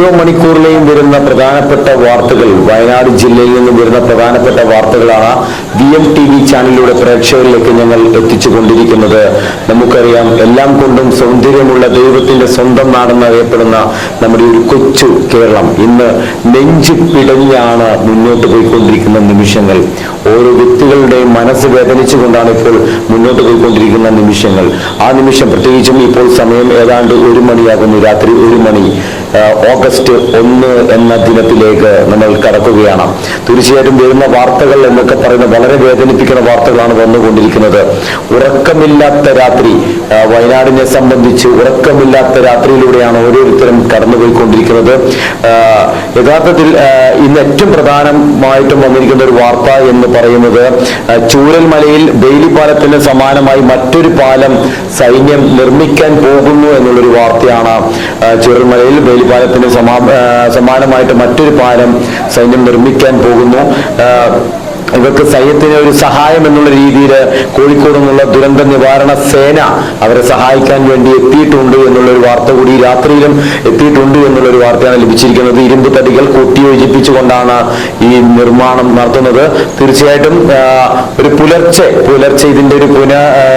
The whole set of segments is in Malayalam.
ഓരോ മണിക്കൂറിലെയും വരുന്ന പ്രധാനപ്പെട്ട വാർത്തകൾ വയനാട് ജില്ലയിൽ നിന്നും വരുന്ന പ്രധാനപ്പെട്ട വാർത്തകളാണ് വി എം ടി വി ചാനലിലൂടെ പ്രേക്ഷകരിലേക്ക് ഞങ്ങൾ എത്തിച്ചുകൊണ്ടിരിക്കുന്നത്. നമുക്കറിയാം എല്ലാം കൊണ്ടും സൗന്ദര്യമുള്ള ദൈവത്തിന്റെ സ്വന്തം നാടെന്ന് അറിയപ്പെടുന്ന നമ്മുടെ ഒരു കൊച്ചു കേരളം ഇന്ന് നെഞ്ചു പിടഞ്ഞാണ് മുന്നോട്ട് പോയിക്കൊണ്ടിരിക്കുന്ന നിമിഷങ്ങൾ. ഓരോ വ്യക്തികളുടെയും മനസ്സ് വേദനിച്ചുകൊണ്ടാണ് ഇപ്പോൾ മുന്നോട്ട് പോയിക്കൊണ്ടിരിക്കുന്ന നിമിഷങ്ങൾ. ആ നിമിഷം പ്രത്യേകിച്ചും ഇപ്പോൾ സമയം ഏതാണ്ട് ഒരു മണിയാകുന്നു. രാത്രി ഒരു മണി. ഓഗസ്റ്റ് ഒന്ന് എന്ന ദിനത്തിലേക്ക് നമ്മൾ കടക്കുകയാണ്. തീർച്ചയായിട്ടും വരുന്ന വാർത്തകൾ എന്നൊക്കെ പറയുന്ന വളരെ വേദനിപ്പിക്കുന്ന വാർത്തകളാണ് വന്നുകൊണ്ടിരിക്കുന്നത്. ഉറക്കമില്ലാത്ത രാത്രി വയനാടിനെ സംബന്ധിച്ച് ഉറക്കമില്ലാത്ത രാത്രിയിലൂടെയാണ് ഓരോരുത്തരും കടന്നുപോയിക്കൊണ്ടിരിക്കുന്നത്. യഥാർത്ഥത്തിൽ ഇന്ന് ഏറ്റവും പ്രധാനമായിട്ടും വന്നിരിക്കുന്ന ഒരു വാർത്ത എന്ന് പറയുന്നത് ചൂരൽമലയിൽ ബെയിലി പാലത്തിന് സമാനമായി മറ്റൊരു പാലം സൈന്യം നിർമ്മിക്കാൻ പോകുന്നു എന്നുള്ളൊരു വാർത്തയാണ്. ചൂരൽമലയിൽ ബെയിലി പാലത്തിന് സമാ സമാനമായിട്ട് മറ്റൊരു പാലം സൈന്യം നിർമ്മിക്കാൻ പോകുന്നു. ഇവർക്ക് സൈന്യത്തിന് ഒരു സഹായം എന്നുള്ള രീതിയിൽ കോഴിക്കോട് നിന്നുള്ള ദുരന്ത നിവാരണ സേന അവരെ സഹായിക്കാൻ വേണ്ടി എത്തിയിട്ടുണ്ട് എന്നുള്ള ഒരു വാർത്ത കൂടി രാത്രിയിലും എത്തിയിട്ടുണ്ട് എന്നുള്ള ഒരു വാർത്തയാണ് ലഭിച്ചിരിക്കുന്നത്. ഇരുമ്പ് തടികൾ കൂട്ടിയോജിപ്പിച്ചുകൊണ്ടാണ് ഈ നിർമ്മാണം നടത്തുന്നത്. തീർച്ചയായിട്ടും ഒരു പുലർച്ചെ പുലർച്ചെ ഇതിന്റെ ഒരു പുന ഈ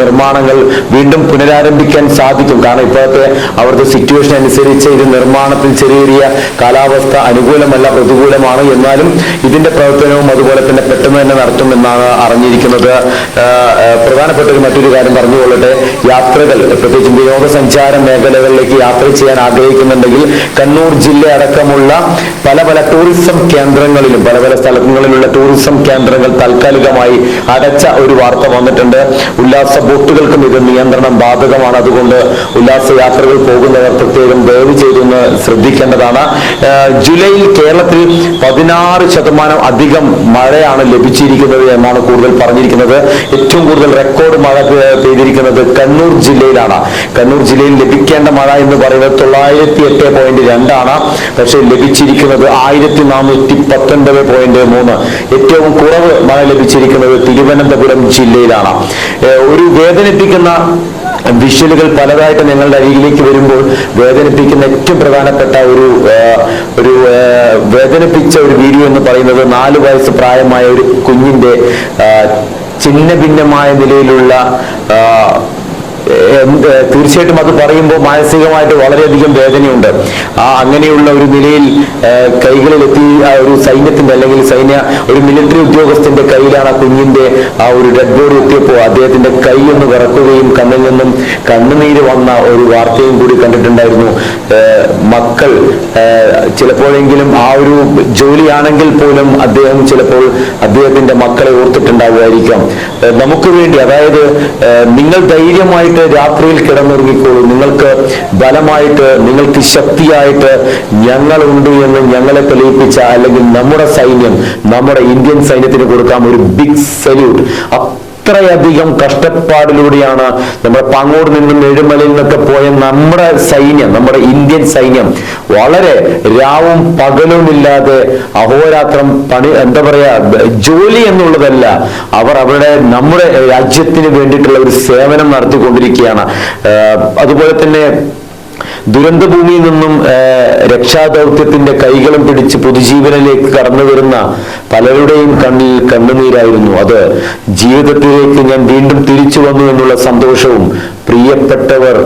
നിർമ്മാണങ്ങൾ വീണ്ടും പുനരാരംഭിക്കാൻ സാധിക്കും. കാരണം ഇപ്പോഴത്തെ അവരുടെ സിറ്റുവേഷൻ അനുസരിച്ച് ഇത് നിർമ്മാണത്തിൽ ചെറിയ ചെറിയ കാലാവസ്ഥ അനുകൂലമല്ല പ്രതികൂലമാണ്. എന്നാലും ഇതിന്റെ പ്രവർത്തനവും അതുപോലെ തന്നെ പെട്ടെന്ന് തന്നെ നടത്തുമെന്നാണ് അറിഞ്ഞിരിക്കുന്നത്. പ്രധാനപ്പെട്ട ഒരു മറ്റൊരു കാര്യം പറഞ്ഞുകൊള്ളട്ടെ യാത്രകൾ പ്രത്യേകിച്ച് വിനോദസഞ്ചാര മേഖലകളിലേക്ക് യാത്ര ചെയ്യാൻ ആഗ്രഹിക്കുന്നുണ്ടെങ്കിൽ കണ്ണൂർ ജില്ല അടക്കമുള്ള പല പല ടൂറിസം കേന്ദ്രങ്ങളിലും പല പല സ്ഥലങ്ങളിലുള്ള ടൂറിസം കേന്ദ്രങ്ങൾ താൽക്കാലികമായി അടച്ച ഒരു വാർത്ത വന്നിട്ടുണ്ട്. ഉല്ലാസ ബോട്ടുകൾക്കും ഇത് നിയന്ത്രണം ബാധകമാണ്. അതുകൊണ്ട് ഉല്ലാസ യാത്രകൾ പോകുന്നവർ പ്രത്യേകം ദയവ് ചെയ്തൊന്ന് ശ്രദ്ധിക്കേണ്ടതാണ്. ജൂലൈയിൽ കേരളത്തിൽ പതിനാറ് ശതമാനം അധികം മഴയാണ് ലഭിച്ചിരിക്കുന്നത് എന്നാണ് കൂടുതൽ പറഞ്ഞിരിക്കുന്നത്. ഏറ്റവും കൂടുതൽ റെക്കോർഡ് മഴ പെയ്തിരിക്കുന്നത് കണ്ണൂർ ജില്ലയിലാണ്. കണ്ണൂർ ജില്ലയിൽ ലഭിക്കേണ്ട മഴ എന്ന് പറയുന്നത് തൊള്ളായിരത്തി എട്ട് പോയിന്റ് രണ്ടാണ്. പക്ഷേ ലഭിച്ചിരിക്കുന്നത് ആയിരത്തി നാനൂറ്റി പത്തൊൻപത് പോയിന്റ് മൂന്ന്. ഏറ്റവും കുറവ് മഴ ലഭിച്ചിരിക്കുന്നത് തിരുവനന്തപുരം ജില്ലയിലാണ്. ഒരു വേദനിപ്പിക്കുന്ന വിഷ്വലുകൾ പലതായിട്ട് ഞങ്ങളുടെ അരികിലേക്ക് വരുമ്പോൾ വേദനിപ്പിക്കുന്ന ഏറ്റവും പ്രധാനപ്പെട്ട ഒരു ഒരു വേദനിപ്പിച്ച ഒരു വീഡിയോ എന്ന് പറയുന്നത് നാല് വയസ്സ് പ്രായമായ ഒരു കുഞ്ഞിന്റെ ഛിന്ന ഭിന്നമായ നിലയിലുള്ള തീർച്ചയായിട്ടും അത് പറയുമ്പോൾ മാനസികമായിട്ട് വളരെയധികം വേദനയുണ്ട്. ആ അങ്ങനെയുള്ള ഒരു നിലയിൽ കൈകളിലെത്തി ആ ഒരു സൈന്യത്തിന്റെ അല്ലെങ്കിൽ സൈന്യ ഒരു മിലിറ്ററി ഉദ്യോഗസ്ഥന്റെ കയ്യിലാണ് ആ കുഞ്ഞിന്റെ ആ ഒരു ഡെഡ് ബോഡി എത്തിയപ്പോൾ അദ്ദേഹത്തിന്റെ കൈ ഒന്ന് വിറക്കുകയും കണ്ണിൽ നിന്നും കണ്ണുനീര് വന്ന ഒരു വാർത്തയും കൂടി കണ്ടിട്ടുണ്ടായിരുന്നു. മക്കൾ ചിലപ്പോഴെങ്കിലും ആ ഒരു ജോലിയാണെങ്കിൽ പോലും അദ്ദേഹം ചിലപ്പോൾ അദ്ദേഹത്തിന്റെ മക്കളെ ഓർത്തിട്ടുണ്ടാവുമായിരിക്കാം. നമുക്ക് വേണ്ടി അതായത് നിങ്ങൾ നിങ്ങൾ ധൈര്യമായിട്ട് രാത്രിയിൽ കിടന്നുറങ്ങിക്കോളൂ. നിങ്ങൾക്ക് ബലമായിട്ട് നിങ്ങൾക്ക് ശക്തിയായിട്ട് ഞങ്ങളുണ്ട് എന്ന് ഞങ്ങളെ തെളിയിപ്പിച്ച അല്ലെങ്കിൽ നമ്മുടെ സൈന്യം നമ്മുടെ ഇന്ത്യൻ സൈന്യത്തിന് കൊടുക്കാം ഒരു ബിഗ് സല്യൂട്ട് അത്രയധികം കഷ്ടപ്പാടിലൂടെയാണ് നമ്മുടെ പാങ്ങോട് നിന്നും ഏഴുമലയിൽ നിന്നൊക്കെ പോയ നമ്മുടെ സൈന്യം നമ്മുടെ ഇന്ത്യൻ സൈന്യം വളരെ രാവും പകലുമില്ലാതെ അഹോരാത്രം പണി എന്താ പറയാ ജോലി എന്നുള്ളതല്ല. അവർ അവരുടെ നമ്മുടെ രാജ്യത്തിന് വേണ്ടിയിട്ടുള്ള ഒരു സേവനം നടത്തിക്കൊണ്ടിരിക്കുകയാണ്. അതുപോലെ തന്നെ ദുരന്തഭൂമിയിൽ നിന്നും രക്ഷാദൗത്യത്തിന്റെ കൈകളും പിടിച്ച് പൊതുജീവനിലേക്ക് കടന്നു വരുന്ന പലരുടെയും കണ്ണിൽ കണ്ണുനീരായിരുന്നു അത്. ജീവിതത്തിലേക്ക് ഞാൻ വീണ്ടും തിരിച്ചു വന്നു എന്നുള്ള സന്തോഷവും പ്രിയപ്പെട്ടവർ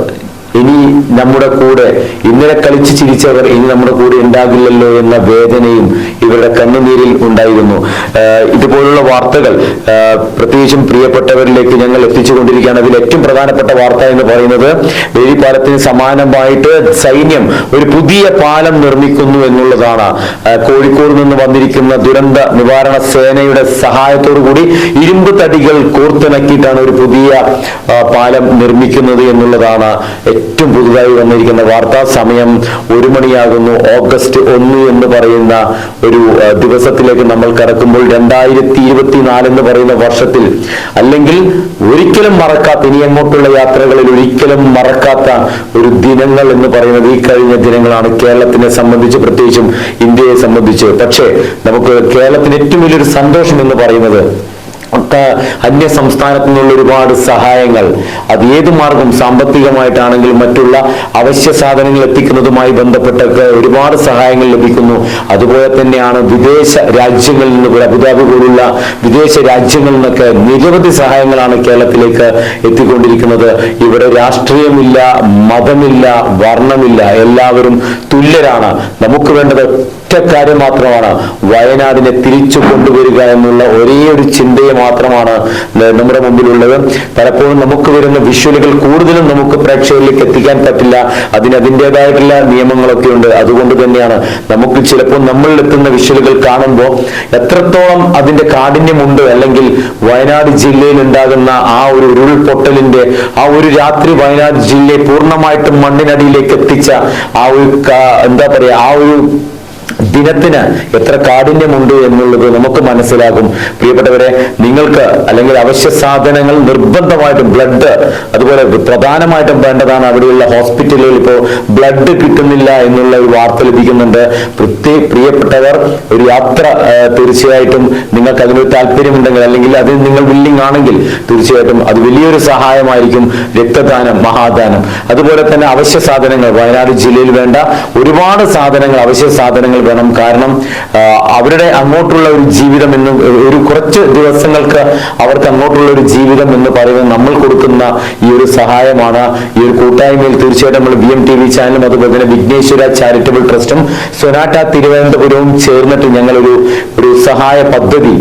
ഇനി നമ്മുടെ കൂടെ ഇന്നലെ കളിച്ച് ചിരിച്ചവർ ഇനി നമ്മുടെ കൂടെ ഉണ്ടാകില്ലല്ലോ എന്ന വേദനയും ഇവരുടെ കണ്ണുനീരിൽ ഉണ്ടായിരുന്നു. ഇതുപോലുള്ള വാർത്തകൾ പ്രത്യേകിച്ചും പ്രിയപ്പെട്ടവരിലേക്ക് ഞങ്ങൾ എത്തിച്ചുകൊണ്ടിരിക്കുകയാണ്. അതിൽ ഏറ്റവും പ്രധാനപ്പെട്ട വാർത്ത എന്ന് പറയുന്നത് വേലിപ്പാലത്തിന് സമാനമായിട്ട് സൈന്യം ഒരു പുതിയ പാലം നിർമ്മിക്കുന്നു എന്നുള്ളതാണ്. കോഴിക്കോട് നിന്ന് വന്നിരിക്കുന്ന ദുരന്ത നിവാരണ സേനയുടെ സഹായത്തോടു കൂടി ഇരുമ്പ് തടികൾ കോർത്തിണക്കിയിട്ടാണ് ഒരു പുതിയ പാലം നിർമ്മിക്കുന്നത് എന്നുള്ളതാണ് ഏറ്റവും പുതുതായി വന്നിരിക്കുന്ന വാർത്താ സമയം ഒരു മണിയാകുന്നു. ഓഗസ്റ്റ് ഒന്ന് എന്ന് പറയുന്ന ഒരു ദിവസത്തിലേക്ക് നമ്മൾ കടക്കുമ്പോൾ രണ്ടായിരത്തി ഇരുപത്തിനാല് എന്ന് പറയുന്ന വർഷത്തിൽ അല്ലെങ്കിൽ ഒരിക്കലും മറക്കാത്ത ഇനി അങ്ങോട്ടുള്ള യാത്രകളിൽ ഒരിക്കലും മറക്കാത്ത ഒരു ദിനങ്ങൾ എന്ന് പറയുന്നത് ഈ കഴിഞ്ഞ ദിനങ്ങളാണ് കേരളത്തിനെ സംബന്ധിച്ച് പ്രത്യേകിച്ചും ഇന്ത്യയെ സംബന്ധിച്ച്. പക്ഷേ നമുക്ക് കേരളത്തിന് ഏറ്റവും വലിയൊരു സന്തോഷം എന്ന് പറയുന്നത് ക- അന്യ സംസ്ഥാനത്തു നിന്നുള്ള ഒരുപാട് സഹായങ്ങൾ. അത് ഏത് മാർഗം സാമ്പത്തികമായിട്ടാണെങ്കിലും മറ്റുള്ള അവശ്യ സാധനങ്ങൾ എത്തിക്കുന്നതുമായി ബന്ധപ്പെട്ടൊക്കെ ഒരുപാട് സഹായങ്ങൾ ലഭിക്കുന്നു. അതുപോലെ തന്നെയാണ് വിദേശ രാജ്യങ്ങളിൽ നിന്ന് അബുദാബി പോലുള്ള വിദേശ രാജ്യങ്ങളിൽ നിന്നൊക്കെ നിരവധി സഹായങ്ങളാണ് കേരളത്തിലേക്ക് എത്തിക്കൊണ്ടിരിക്കുന്നത്. ഇവിടെ രാഷ്ട്രീയമില്ല മതമില്ല വർണമില്ല എല്ലാവരും തുല്യരാണ്. നമുക്ക് വേണ്ടത് ഒറ്റ കാര്യം മാത്രമാണ്. വയനാടിനെ തിരിച്ചു കൊണ്ടുവരിക എന്നുള്ള ഒരേ ഒരു ചിന്തയെ മാത്രമാണ് നമ്മുടെ മുമ്പിലുള്ളത്. പലപ്പോഴും നമുക്ക് വരുന്ന വിഷ്വലുകൾ കൂടുതലും നമുക്ക് പ്രേക്ഷകരിലേക്ക് എത്തിക്കാൻ പറ്റില്ല. അതിന് അതിന്റെതായിട്ടുള്ള നിയമങ്ങളൊക്കെ ഉണ്ട്. അതുകൊണ്ട് തന്നെയാണ് നമുക്ക് ചിലപ്പോൾ നമ്മളിൽ എത്തുന്ന വിഷ്വലുകൾ കാണുമ്പോൾ എത്രത്തോളം അതിന്റെ കാഠിന്യമുണ്ട് അല്ലെങ്കിൽ വയനാട് ജില്ലയിൽ ഉണ്ടാകുന്ന ആ ഒരു ഉരുൾപൊട്ടലിന്റെ ആ ഒരു രാത്രി വയനാട് ജില്ലയെ പൂർണമായിട്ടും മണ്ണിനടിയിലേക്ക് എത്തിച്ച ആ ഒരു എന്താ പറയാ ആ ഒരു ദിനത്തിന് എത്ര കാഠിന്യമുണ്ട് എന്നുള്ളത് നമുക്ക് മനസ്സിലാകും. പ്രിയപ്പെട്ടവരെ നിങ്ങൾക്ക് അല്ലെങ്കിൽ അവശ്യ സാധനങ്ങൾ നിർബന്ധമായിട്ടും ബ്ലഡ് അതുപോലെ പ്രധാനമായിട്ടും വേണ്ടതാണ് അവിടെയുള്ള ഹോസ്പിറ്റലുകളിൽ ഇപ്പോൾ ബ്ലഡ് കിട്ടുന്നില്ല എന്നുള്ള ഒരു വാർത്ത ലഭിക്കുന്നുണ്ട്. പ്രത്യേക പ്രിയപ്പെട്ടവർ ഒരു യാത്ര തീർച്ചയായിട്ടും നിങ്ങൾക്ക് അതിനൊരു താല്പര്യമുണ്ടെങ്കിൽ അല്ലെങ്കിൽ അത് നിങ്ങൾ വില്ലിംഗ് ആണെങ്കിൽ തീർച്ചയായിട്ടും അത് വലിയൊരു സഹായമായിരിക്കും രക്തദാനം മഹാദാനം. അതുപോലെ തന്നെ അവശ്യ സാധനങ്ങൾ വയനാട് ജില്ലയിൽ വേണ്ട ഒരുപാട് സാധനങ്ങൾ അവശ്യ സാധനങ്ങൾ വേണം. കാരണം അവരുടെ അങ്ങോട്ടുള്ള ഒരു ജീവിതം എന്ന് ഒരു കുറച്ച് ദിവസങ്ങൾക്ക് അവർക്ക് അങ്ങോട്ടുള്ള ഒരു ജീവിതം എന്ന് പറയുന്നത് നമ്മൾ കൊടുക്കുന്ന ഈ ഒരു സഹായമാണ്. ഈ ഒരു കൂട്ടായ്മയിൽ തീർച്ചയായിട്ടും നമ്മൾ ബി എം ടി വി ചാനലും അതുപോലെ തന്നെ വിഘ്നേശ്വര ചാരിറ്റബിൾ ട്രസ്റ്റും സൊനാട്ട തിരുവനന്തപുരവും ചേർന്നിട്ട് ഞങ്ങളൊരു ഒരു സഹായ പദ്ധതി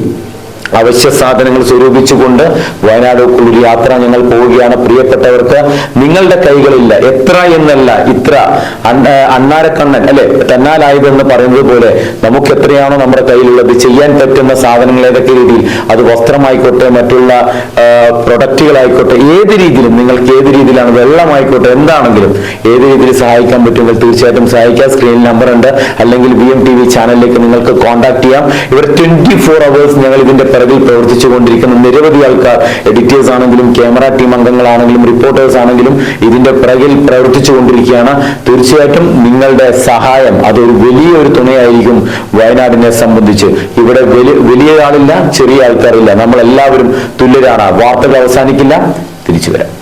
അവശ്യ സാധനങ്ങൾ സ്വരൂപിച്ചുകൊണ്ട് വയനാട് ഒരു യാത്ര ഞങ്ങൾ പോവുകയാണ്. പ്രിയപ്പെട്ടവർക്ക് നിങ്ങളുടെ കൈകളില്ല. എത്ര എന്നല്ല ഇത്ര. അണ്ണ- അണ്ണാരക്കണ്ണൻ അല്ലെ തന്നാലായതെന്ന് പറയുന്നത് പോലെ നമുക്ക് എത്രയാണോ നമ്മുടെ കയ്യിലുള്ളത്. ചെയ്യാൻ പറ്റുന്ന സാധനങ്ങൾ ഏതൊക്കെ രീതിയിൽ? അത് വസ്ത്രമായിക്കോട്ടെ മറ്റുള്ള പ്രൊഡക്റ്റുകളായിക്കോട്ടെ ഏത് രീതിയിലും നിങ്ങൾക്ക് ഏത് രീതിയിലാണ് വെള്ളമായിക്കോട്ടെ എന്താണെങ്കിലും ഏത് രീതിയിൽ സഹായിക്കാൻ പറ്റുമെങ്കിൽ തീർച്ചയായിട്ടും സഹായിക്കാം. സ്ക്രീനിൽ നമ്പർ ഉണ്ട് അല്ലെങ്കിൽ ബി എം ടി വി ചാനലിലേക്ക് നിങ്ങൾക്ക് കോൺടാക്ട് ചെയ്യാം. ഇവർ ട്വന്റി ഫോർ അവേഴ്സ് ഞങ്ങൾ ഇതിന്റെ പിറകിൽ പ്രവർത്തിച്ചു കൊണ്ടിരിക്കുന്ന നിരവധി ആൾക്കാർ എഡിറ്റേഴ്സ് ആണെങ്കിലും ക്യാമറ ടീം അംഗങ്ങളാണെങ്കിലും റിപ്പോർട്ടേഴ്സ് ആണെങ്കിലും ഇതിന്റെ പിറകിൽ പ്രവർത്തിച്ചു കൊണ്ടിരിക്കുകയാണ് തീർച്ചയായിട്ടും നിങ്ങളുടെ സഹായം അതൊരു വലിയൊരു തുണയായിരിക്കും വയനാടിനെ സംബന്ധിച്ച്. ഇവിടെ വലിയ വലിയ ആളില്ല ചെറിയ ആൾക്കാരില്ല. നമ്മൾ എല്ലാവരും തുല്യരാണ്. വാർത്തകൾ അവസാനിക്കില്ല. തിരിച്ചു വരാം.